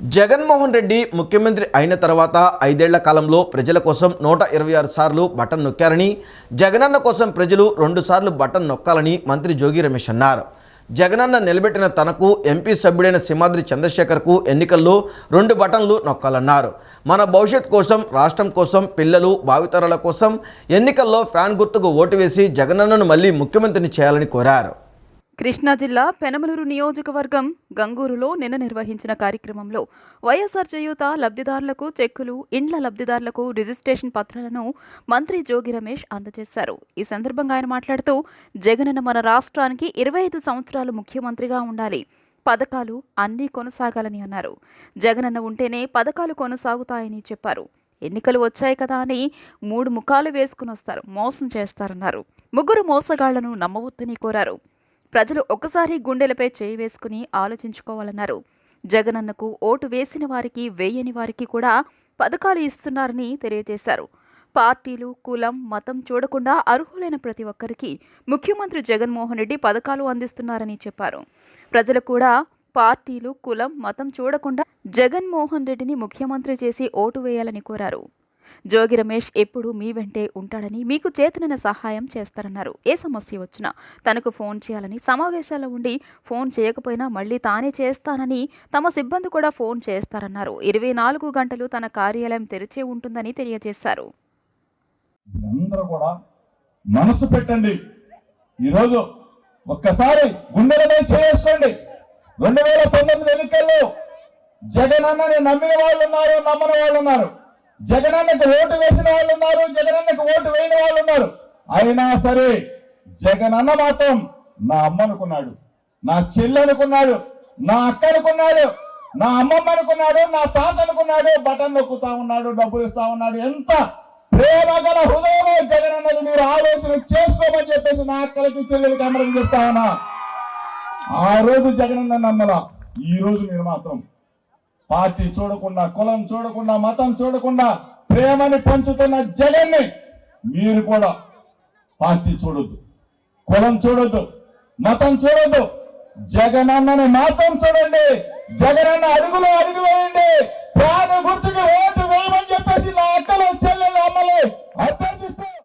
జగన్మోహన్ రెడ్డి ముఖ్యమంత్రి అయిన తర్వాత ఐదేళ్ళ కాలంలో ప్రజల కోసం నూట ఇరవై ఆరు సార్లు బటన్ నొక్కారని జగనన్న కోసం ప్రజలు రెండు సార్లు బటన్ నొక్కాలని మంత్రి జోగి రమేష్ అన్నారు. జగనన్న నిలబెట్టిన తనకు ఎంపీ సభ్యుడైన సింహాద్రి చంద్రశేఖర్కు ఎన్నికల్లో రెండు బటన్లు నొక్కాలన్నారు. మన భవిష్యత్ కోసం రాష్ట్రం కోసం పిల్లలు భావితరాల కోసం ఎన్నికల్లో ఫ్యాన్ గుర్తుకు ఓటు వేసి జగనన్నను మళ్ళీ ముఖ్యమంత్రిని చేయాలని కోరారు. కృష్ణా జిల్లా పెనమలూరు నియోజకవర్గం గంగూరులో నిన్న నిర్వహించిన కార్యక్రమంలో వైఎస్ఆర్ చేయూత లబ్ధిదారులకు చెక్కులు ఇండ్ల లబ్ధిదారులకు రిజిస్ట్రేషన్ పత్రాలను మంత్రి జోగి రమేష్ అందజేశారు. ఈ సందర్భంగా ఆయన మాట్లాడుతూ జగనన్న మన రాష్ట్రానికి ఇరవై ఐదు సంవత్సరాలు ముఖ్యమంత్రిగా ఉండాలి. పథకాలు అన్నీ కొనసాగాలని అన్నారు. జగనన్న ఉంటేనే పథకాలు కొనసాగుతాయని చెప్పారు. ఎన్నికలు వచ్చాయి కదా అని మూడు ముఖాలు వేసుకుని వస్తారు మోసం చేస్తారన్నారు. ముగ్గురు మోసగాళ్ళను నమ్మవద్దని కోరారు. ప్రజలు ఒక్కసారి గుండెలపై చేయి వేసుకుని ఆలోచించుకోవాలన్నారు. జగనన్నకు ఓటు వేసిన వారికి వేయని వారికి కూడా పథకాలు ఇస్తున్నారని తెలియజేశారు. పార్టీలు కులం మతం చూడకుండా అర్హులైన ప్రతి ఒక్కరికి ముఖ్యమంత్రి జగన్మోహన్ రెడ్డి పథకాలు అందిస్తున్నారని చెప్పారు. ప్రజలు కూడా పార్టీలు కులం మతం చూడకుండా జగన్మోహన్ రెడ్డిని ముఖ్యమంత్రి చేసి ఓటు వేయాలని కోరారు. జోగి రమేష్ ఎప్పుడూ మీ వెంటే ఉంటాడని మీకు చేతనైన సహాయం చేస్తారన్నారు. ఏ సమస్య వచ్చినా తనకు ఫోన్ చేయాలని సమావేశాల్లో ఉండి ఫోన్ చేయకపోయినా మళ్ళీ తానే చేస్తానని తమ సిబ్బంది కూడా ఫోన్ చేస్తారన్నారు. ఇరవై నాలుగు గంటలు తన కార్యాలయం తెరిచే ఉంటుందని తెలియజేశారు. కూడా మనసు పెట్టండి. ఈరోజు ఒక్కసారి గుండెలపై చేసుకోండి రెండు వేల పంతొమ్మిది ఎన్నికల్లో జగన్ జగనన్నని నమ్మిన వాళ్ళు ఉన్నారు నమ్మని వాళ్ళు ఉన్నారు. జగనన్నకు ఓటు వేసిన వాళ్ళు ఉన్నారు జగనన్నకు ఓటు వేయని వాళ్ళు ఉన్నారు. అయినా సరే జగనన్న మాత్రం నా అమ్మ అనుకున్నాడు నా చెల్లి అనుకున్నాడు నా అక్క అనుకున్నాడు నా అమ్మమ్మ అనుకున్నాడు నా తాత అనుకున్నాడు బటన్ నొక్కుతా ఉన్నాడు డబ్బులు ఇస్తా ఉన్నాడు. ఎంత ప్రేమ గల హృదయమే జగనన్నది మీరు ఆలోచన చేసుకోమని చెప్పేసి నా అక్కలకి చెల్లెలకి అందరికి చెప్తా ఉన్నా. ఆ రోజు జగనన్న నమ్మలా ఈ రోజు నేను మాత్రం పార్టీ చూడకుండా కులం చూడకుండా మతం చూడకుండా ప్రేమని పంచుతున్న జగన్ని మీరు కూడా పార్టీ చూడొద్దు. కులం చూడొద్దు మతం చూడొద్దు జగనన్నని మాత్రం చూడండి జగనన్న అడుగులో అడుగువేయండి ప్రాణ గుర్తు